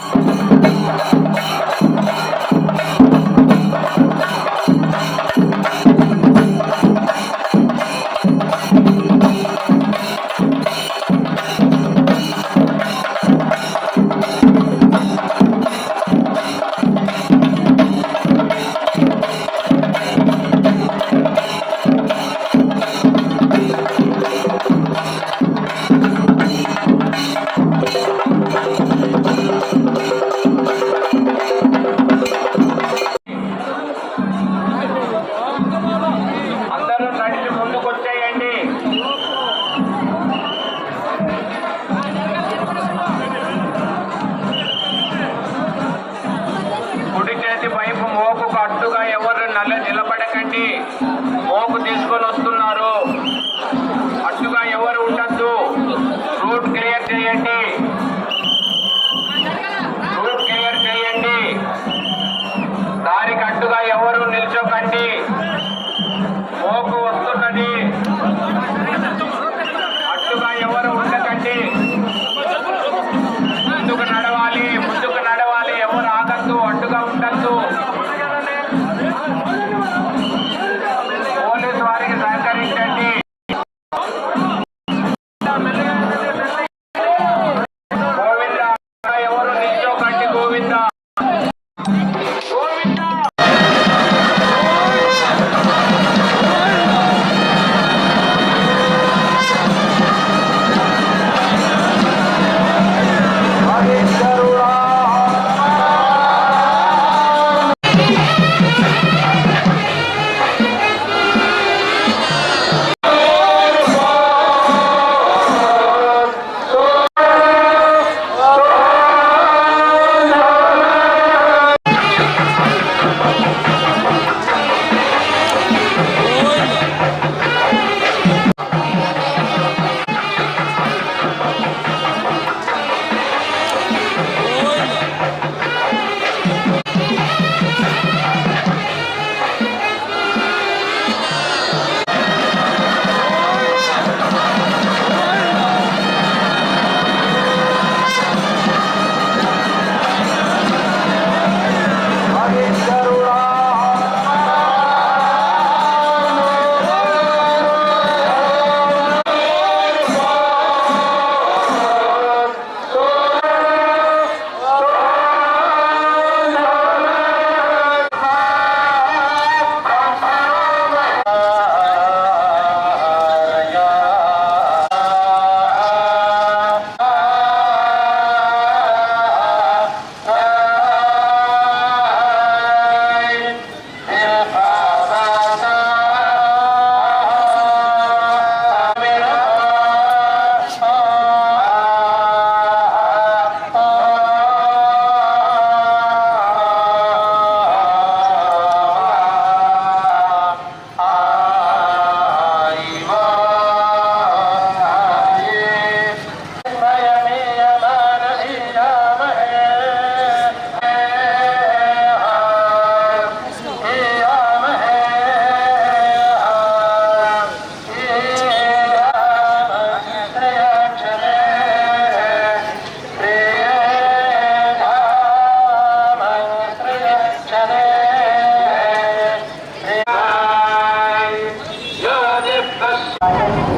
you. నిలబడకండి. మోకు తీసుకొని వస్తున్నారు. అట్టుగా ఎవరు ఉండద్దు. రూట్ క్లియర్ చేయండి. రూట్ క్లియర్ చేయండి. దారికి అడ్డుగా ఎవరు నిల్చోకండి. మోకు వస్తున్నది. అడ్డుగా ఎవరు ఉండకండి. ముందుకు నడవాలి ముందుకు నడవాలి. ఎవరు ఆగద్దు అడ్డుగా ఉండద్దు. Thank you.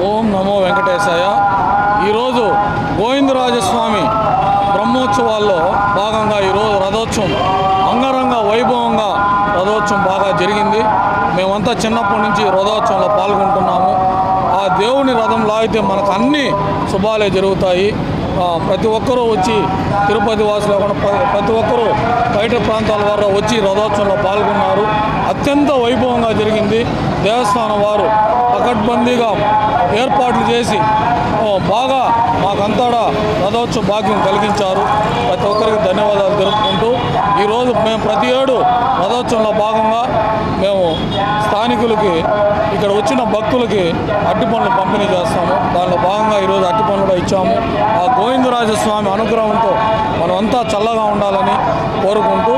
ఓం నమో వెంకటేశాయ. ఈరోజు గోవిందరాజస్వామి బ్రహ్మోత్సవాల్లో భాగంగా ఈరోజు రథోత్సవం అంగరంగ వైభవంగా రథోత్సవం బాగా జరిగింది. మేమంతా చిన్నప్పటి నుంచి రథోత్సవంలో పాల్గొంటున్నాము. ఆ దేవుని రథం లాగితే మనకు అన్ని శుభాలే జరుగుతాయి. ప్రతి ఒక్కరూ వచ్చి తిరుపతి వాసులు కూడా ప్రతి ఒక్కరూ బయట ప్రాంతాల వారు వచ్చి రథోత్సవంలో పాల్గొన్నారు. అత్యంత వైభవంగా జరిగింది. దేవస్థానం వారు పకడ్బందీగా ఏర్పాట్లు చేసి బాగా మాకంతటా రథోత్సవ భాగ్యం కలిగించారు. ప్రతి ఒక్కరికి ధన్యవాదాలు తెలుపుకుంటూ ఈరోజు మేము ప్రతి ఏడు రథోత్సవంలో భాగంగా మేము స్థానికులకి ఇక్కడ వచ్చిన భక్తులకి అట్టి పనులు పంపిణీ చేస్తాము. దానిలో భాగంగా ఈరోజు అట్టి పనులు కూడా ఇచ్చాము. ఆ గోవిందరాజస్వామి అనుగ్రహంతో మనమంతా చల్లగా ఉండాలని కోరుకుంటూ